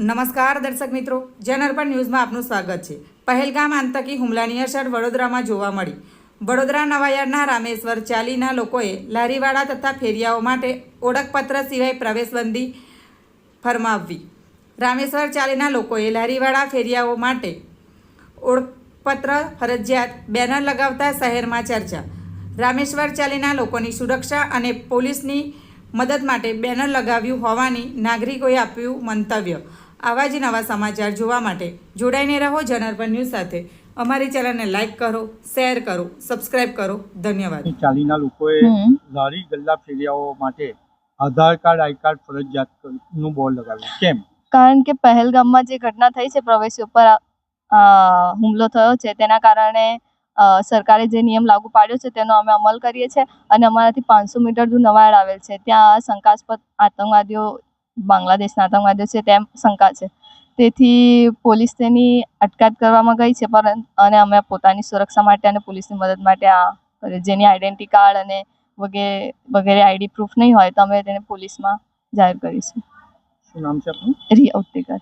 નમસ્કાર દર્શક મિત્રો જનઅર્પણ ન્યૂઝમાં આપનું સ્વાગત છે. પહેલગામ આતંકી હુમલાની અસર વડોદરામાં જોવા મળી. વડોદરા નવાયાર્ડના રામેશ્વર ચાલીના લોકોએ લારીવાળા તથા ફેરિયાઓ માટે ઓળખપત્ર સિવાય પ્રવેશબંધી ફરમાવવી. રામેશ્વર ચાલીના લોકોએ લારીવાળા ફેરિયાઓ માટે ઓળખપત્ર ફરજિયાત બેનર લગાવતા શહેરમાં ચર્ચા. રામેશ્વર ચાલીના લોકોની સુરક્ષા અને પોલીસની મદદ માટે બેનર લગાવ્યું હોવાની નાગરિકોએ આપ્યું મંતવ્ય. આવા જ નવા સમાચાર જોવા માટે જોડાઈને રહો જનાર્પણ ન્યૂઝ સાથે. અમારી ચેનલને લાઇક કરો શેર કરો સબસ્ક્રાઇબ કરો. ધન્યવાદ. ચાલીના લોકોએ લારી ગલ્લા ફેરિયાઓ માટે આધાર કાર્ડ આઈ કાર્ડ ફરજિયાતનું બોર્ડ લગાવ્યું. કેમ? કારણ કે પહેલગામમાં જે ઘટના થઈ છે પ્રવેશી ઉપર હુમલો થયો છે તેના કારણે સરકારે જે નિયમ લાગુ પાડ્યો છે તેનો અમે અમલ કરીએ છીએ અને અમારાથી પાંચસો મીટર દૂર નવાડ આવેલ છે. ત્યાં શંકાસ્પદ આતંકવાદીઓ બાંગ્લાદેશના આતંકવાદીઓ છે તેમ શંકા છે. તેથી પોલીસ તેની અટકાયત કરવામાં ગઈ છે પરંતુ અને અમે પોતાની સુરક્ષા માટે અને પોલીસની મદદ માટે આ જેની આઈડેન્ટિટી કાર્ડ અને વગેરે વગેરે આઈડી પ્રૂફ નહીં હોય તો અમે તેને પોલીસમાં જાહેર કરીશું. શું નામ છે આપનું? ઉત્તેકર